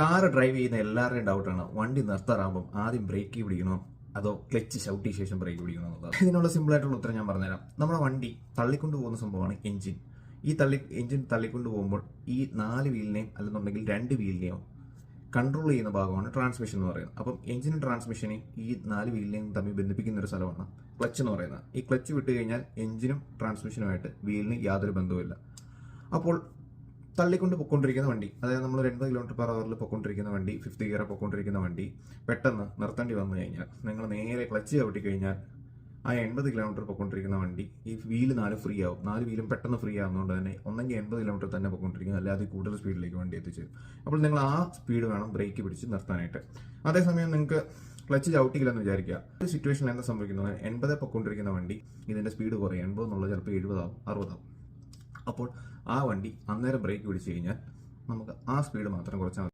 Car drive ചെയ്യുന്ന എല്ലാവരുടെയും ഡൗട്ടാണ് വണ്ടി നിർത്താറാകുമ്പോൾ ആദ്യം ബ്രേക്ക് പിടിക്കണോ? അതോ ക്ലച്ച് ഷൗട്ടി ശേഷം ബ്രേക്ക് പിടിക്കണോ എന്നുള്ളത്. ഇതിനുള്ള സിമ്പിൾ ആയിട്ടുള്ള ഉത്തരം ഞാൻ പറഞ്ഞുതരാം. നമ്മുടെ വണ്ടി തള്ളിക്കൊണ്ട് പോകുന്ന സംഭവമാണ് എഞ്ചിൻ ഈ തള്ളി എഞ്ചിൻ തള്ളിക്കൊണ്ട് പോകുമ്പോൾ ഈ നാല് വീലിനെയും അല്ലെന്നുണ്ടെങ്കിൽ രണ്ട് വീലിനെയും കൺട്രോൾ ചെയ്യുന്ന ഭാഗമാണ് ട്രാൻസ്മിഷൻ എന്ന് പറയുന്നത്. അപ്പം എഞ്ചിനും ട്രാൻസ്മിഷനെയും ഈ നാല് വീലിനെയും തമ്മിൽ ബന്ധിപ്പിക്കുന്ന ഒരു സ്ഥലമാണ് ക്ലച്ച് എന്ന് പറയുന്നത്. ഈ ക്ലച്ച് വിട്ട് കഴിഞ്ഞാൽ എഞ്ചിനും ട്രാൻസ്മിഷനുമായിട്ട് വീലിന് യാതൊരു ബന്ധവുമില്ല. അപ്പോൾ തള്ളിക്കൊണ്ട് പൊക്കൊണ്ടിരിക്കുന്ന വണ്ടി. അതായത് നമ്മൾ എൺപത് കിലോമീറ്റർ പെർ അവറിൽ പൊക്കൊണ്ടിരിക്കുന്ന വണ്ടി ഫിഫ്ത്ത് ഗിയർ പൊക്കൊണ്ടിരിക്കുന്ന വണ്ടി പെട്ടെന്ന് നിർത്തേണ്ടി വന്നു കഴിഞ്ഞാൽ നിങ്ങൾ നേരെ ക്ലച്ച് ചവിട്ടി കഴിഞ്ഞാൽ ആ എൺപത് കിലോമീറ്റർ പൊക്കൊണ്ടിരിക്കുന്ന വണ്ടി ഈ വീൽ നാല് ഫ്രീ ആവും. നാല് വീലും പെട്ടെന്ന് ഫ്രീ ആവുന്നതുകൊണ്ട് തന്നെ ഒന്നെങ്കിൽ എൺപത് കിലോമീറ്റർ തന്നെ പൊയ്ക്കൊണ്ടിരിക്കുന്നത് അല്ലാതെ കൂടുതൽ സ്പീഡിലേക്ക് വണ്ടി എത്തിച്ചേരും അപ്പോൾ നിങ്ങൾ ആ സ്പീഡ് വേണം ബ്രേക്ക് പിടിച്ച് നിർത്താനായിട്ട്. അതേസമയം നിങ്ങൾക്ക് ക്ലച്ച് ചവിട്ടിക്കില്ലെന്ന് വിചാരിക്കുക. ഒരു സിറ്റുവേഷനിൽ എന്താ സംഭവിക്കുന്നത്? എൺപത് പൊക്കൊണ്ടിരിക്കുന്ന വണ്ടി ഇതിന്റെ സ്പീഡ് കുറയും. എൺപത് എന്നുള്ളത് ചിലപ്പോൾ എഴുപതാവും അറുപതാവും. അപ്പോൾ ആ വണ്ടി അന്നേരം ബ്രേക്ക് പിടിച്ചു കഴിഞ്ഞാൽ നമുക്ക് ആ സ്പീഡ് മാത്രം കുറച്ചാൽ